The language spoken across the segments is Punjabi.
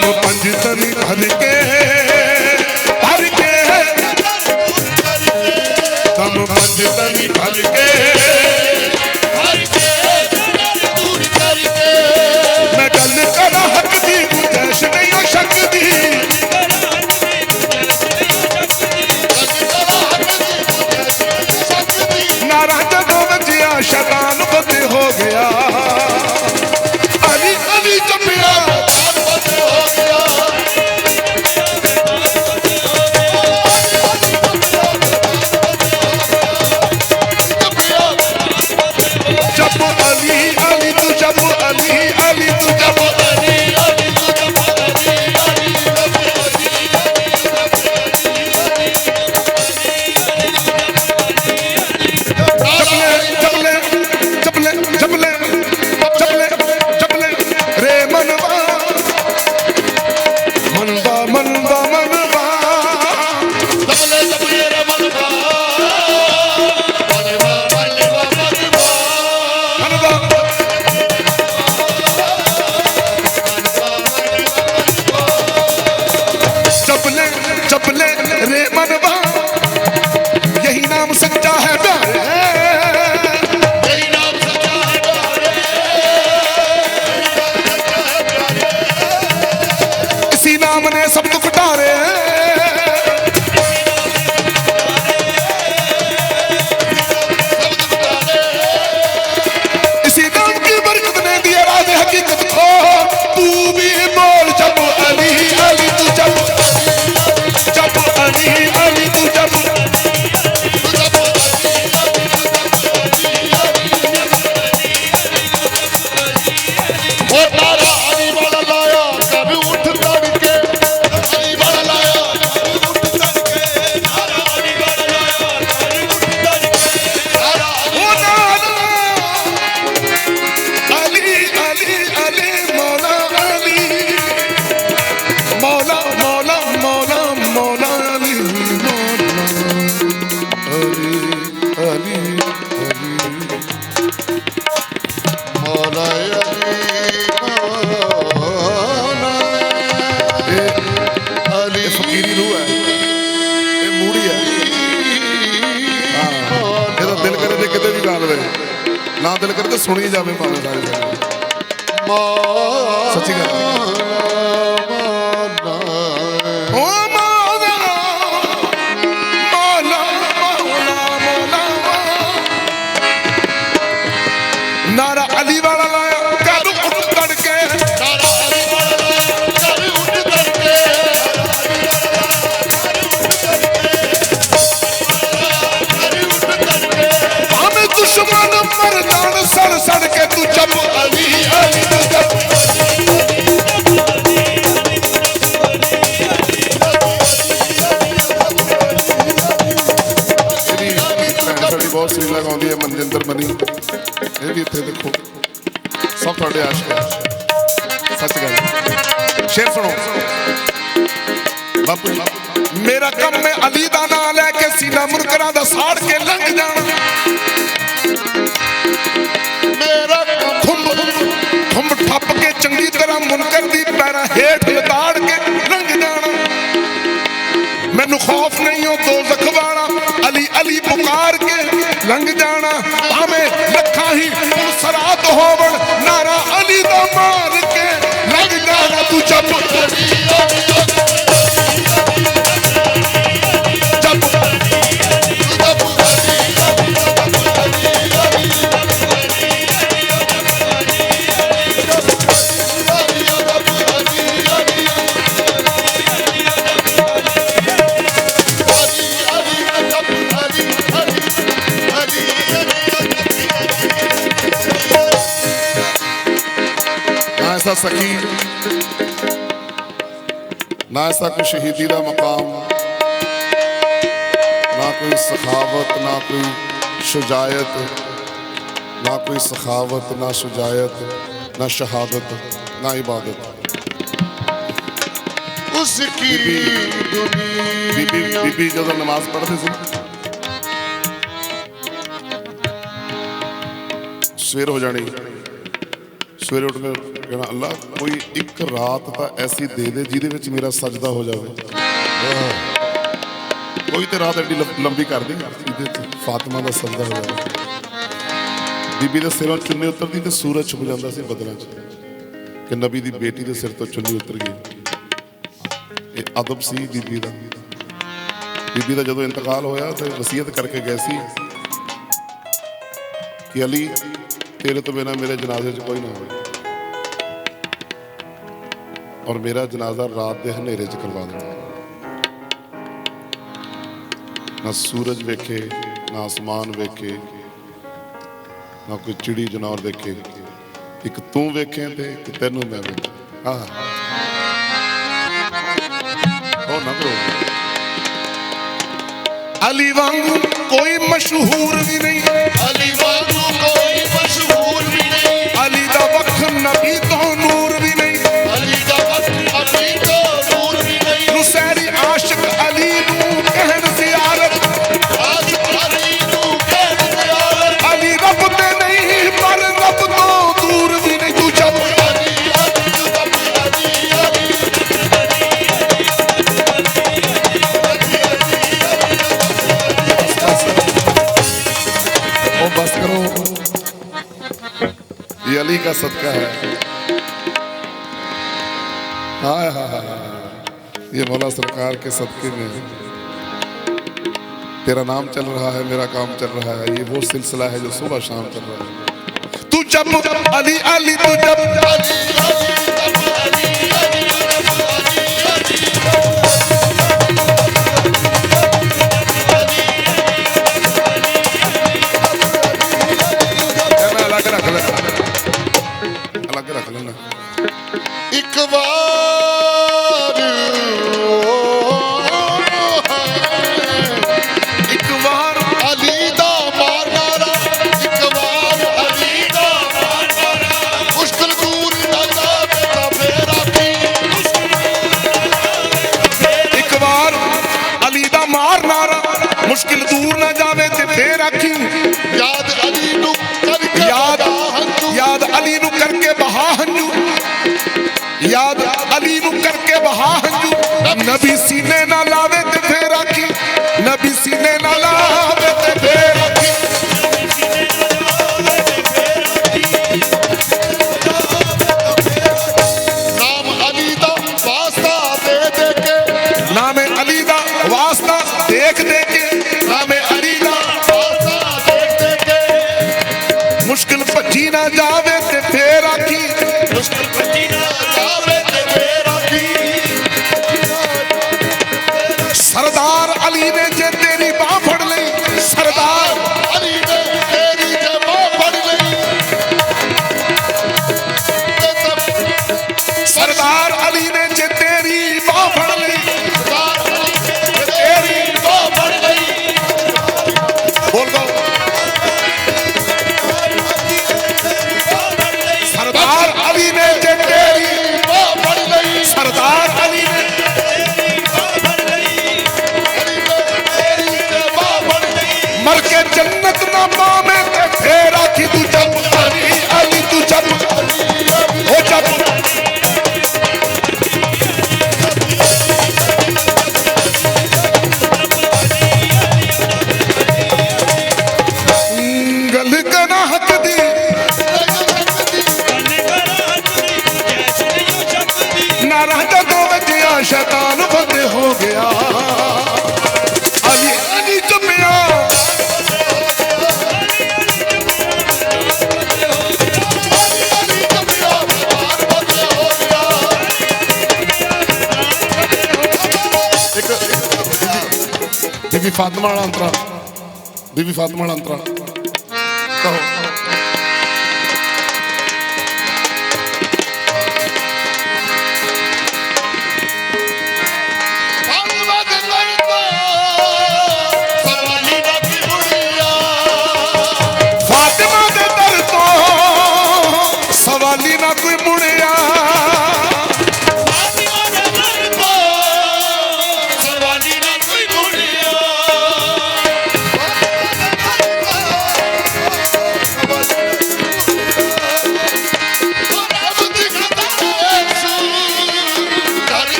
vamos ਨਾ ਦਿਲ ਕਰੇ ਤੇ ਸੁਣੀ ਜਾਵੇ ਭਾਵੇਂ ਸਾਰੀ ਸੱਚੀ ਗੱਲ। ਹੈ। ਨਾਰਾ ਅਲੀ ਵਾਲਾ ਬਹੁਤ ਸਹੀ ਲਗਾਉਂਦੀ ਹੈ ਮਨਜਿੰਦਰ ਮਨੀ ਇਹ ਵੀ ਇੱਥੇ ਦੇਖੋ ਸਭ ਤੁਹਾਡੇ ਆਸ਼ਕ ਹੈ ਸੱਚ ਗੱਲ ਸ਼ੇਰ ਸੁਣੋ ਬਾਪੂ ਮੇਰਾ ਕੰਮ ਹੈ ਅਲੀ ਦਾ ਨਾਂ ਲੈ ਕੇ ਸੀਨਾ ਮੁਰਕਰਾਂ ਦਾ ਸਾੜ ਕੇ ਦੀ ਹੇਠ ਲਤਾੜ ਕੇ ਲੰਘ ਜਾਣਾ। ਮੈਨੂੰ ਖੌਫ ਨਹੀਂ ਉਹ ਦੋਜ਼ਖ ਵਾਲਾ ਅਲੀ ਅਲੀ ਪੁਕਾਰ ਕੇ ਲੰਘ ਜਾਣਾ। ਭਾਵੇਂ ਲੱਖਾਂ ਹੀ ਸਰਾਤ ਹੋਵਣ, ਨਾਰਾ ਅਲੀ ਦਾ ਮਾਰ ਕੇ ਲੰਘ ਜਾਣਾ। ਤੂੰ ਜੱਬ ਸਕੀ ਨਾ ਐਸਾ ਕੋਈ ਸ਼ਹੀਦੀ ਦਾ ਮਕਾਮ ਨਾ ਕੋਈ ਸਖਾਵਤ ਨਾ ਕੋਈ ਸ਼ੁਜਾਇਤ ਨਾ ਕੋਈ ਸਖਾਵਤ ਨਾ ਸ਼ੁਜਾਇਤ ਨਾ ਸ਼ਹਾਦਤ ਨਾ ਇਬਾਦਤ। ਉਸ ਕੀ ਦੁਨੀਆ ਬੀਬੀ ਬੀਬੀ ਜਦੋਂ ਨਮਾਜ਼ ਪੜ੍ਹਦੇ ਸੀ ਸਵੇਰ ਹੋ ਜਾਣੀ। ਸਵੇਰੇ ਉੱਠ ਕੇ ਕਹਿਣਾ, ਅੱਲਾ, ਕੋਈ ਇੱਕ ਰਾਤ ਤਾਂ ਐਸੀ ਦੇ ਦੇ ਜਿਹਦੇ ਵਿੱਚ ਮੇਰਾ ਸਜਦਾ ਹੋ ਜਾਵੇ। ਕੋਈ ਤੇ ਰਾਤ ਐਡੀ ਲੰਬੀ ਕਰ ਦੇ ਜਿਹਦੇ ਚ ਫਾਤਿਮਾ ਦਾ ਸਜਦਾ ਹੋ ਜਾਵੇ। ਬੀਬੀ ਦੇ ਸਿਰੋਂ ਚੁੰਨੀ ਉਤਰਦੀ ਤੇ ਸੂਰਜ ਛੁਪ ਜਾਂਦਾ ਸੀ ਬਦਲਾਂ 'ਚ, ਕਿ ਨਬੀ ਦੀ ਬੇਟੀ ਦੇ ਸਿਰ ਤੋਂ ਚੁੰਨੀ ਉਤਰ ਗਈ। ਇਹ ਅਦਬ ਸੀ ਬੀਬੀ ਦਾ। ਬੀਬੀ ਦਾ ਜਦੋਂ ਇੰਤਕਾਲ ਹੋਇਆ ਤੇ ਵਸੀਅਤ ਕਰਕੇ ਗਏ ਸੀ ਕਿ ਅਲੀ, ਤੇਰੇ ਤੋਂ ਬਿਨਾ ਮੇਰੇ ਜਨਾਜ਼ੇ 'ਚ ਕੋਈ ਨਾ ਹੋਵੇ। ਔਰ ਮੇਰਾ ਜਨਾਜ਼ਾ ਰਾਤ ਦੇ ਹਨੇਰੇ 'ਚ ਕਰਵਾ ਦੇਣਾ ਨਾ ਸੂਰਜ ਵੇਖੇ, ਨਾ ਅਸਮਾਨ ਵੇਖੇ, ਨਾ ਕੋਈ ਚਿੜੀ ਜਨੌਰ ਦੇਖੇ ਇੱਕ ਤੂੰ ਵੇਖੇ ਤੇ ਇੱਕ ਤੈਨੂੰ ਮੈਂ ਵੇਖਾਂ। ਆਹ। ਉਹ ਨਾ ਕਰੋ। ਅਲੀ ਵਾਂਗੂ ਕੋਈ ਮਸ਼ਹੂਰ ਵੀ ਨਹੀਂ का सदका है। हाय हाय ये मौला सरकार के सदके में तेरा नाम चल रहा है मेरा काम चल रहा है। ये वो सिलसिला है जो सुबह शाम चल रहा है। तू जब अली अली तू जब अली, अली। ਅਲੱਗ ਰੱਖ ਲੈਣਾ ਇੱਕ ਵਾਰ ਇੱਕ ਵਾਰ ਅਲੀ ਦਾ ਮਾਰਨਾਰਾ ਦੂਰ ਨਾ ਜਾਵੇ ਇੱਕ ਵਾਰ ਅਲੀ ਦਾ ਮਾਰਨਾਰਾ, ਮੁਸ਼ਕਲ ਦੂਰ ਨਾ ਜਾਵੇ ਤੇ ਫੇਰ ਆਖੀ ਯਾਦ ਅਲੀ ਨੂੰ ਅਲੀ ਨੂੰ ਕਰਕੇ ਬਹਾ ਹੰਝੂ ਨਬੀ ਸੀਨੇ ਨਾ ਲਾਵੇ ਤੇ ਸਰਦਾਰ ਅਲੀ ਨੇ ਜੇ ਤੇਰੀ ਬਾਹ ਫੜ ਬੀਬੀ ਫਾਤਮਾ ਵਾਲਾ ਅੰਤਰਾ। ਬੀਬੀ ਫਾਤਮਾ ਵਾਲਾ ਅੰਤਰਾ। ਕਹੋ।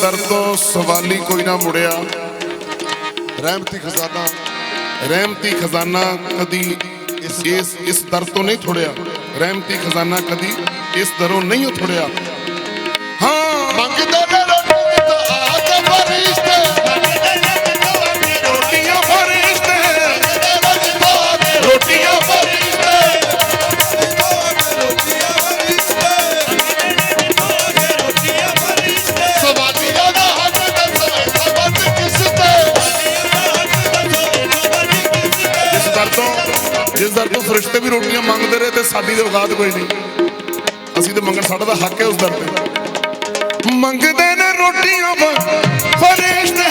ਦਰ ਤੋਂ ਸਵਾਲੀ ਕੋਈ ਨਾ ਮੁੜਿਆ। ਰਹਿਮਤੀ ਖਜ਼ਾਨਾ ਰਹਿਮਤੀ ਖਜ਼ਾਨਾ ਕਦੀ ਇਸ ਇਸ ਦਰ ਤੋਂ ਨਹੀਂ ਥੋੜਿਆ। ਰਹਿਮਤੀ ਖਜ਼ਾਨਾ ਕਦੀ ਇਸ ਦਰੋਂ ਨਹੀਂ ਉਥੜਿਆ। ਤੇ ਸਾਡੀ ਤੇ ਔਕਾਤ ਕੋਈ ਨਹੀਂ। ਅਸੀਂ ਤੇ ਮੰਗਣ ਸਾਡਾ ਤਾਂ ਹੱਕ ਹੈ ਉਸ ਦਰ ਤੇ। ਮੰਗਦੇ ਨੇ ਰੋਟੀਆਂ ਫਰਿਸ਼ਤੇ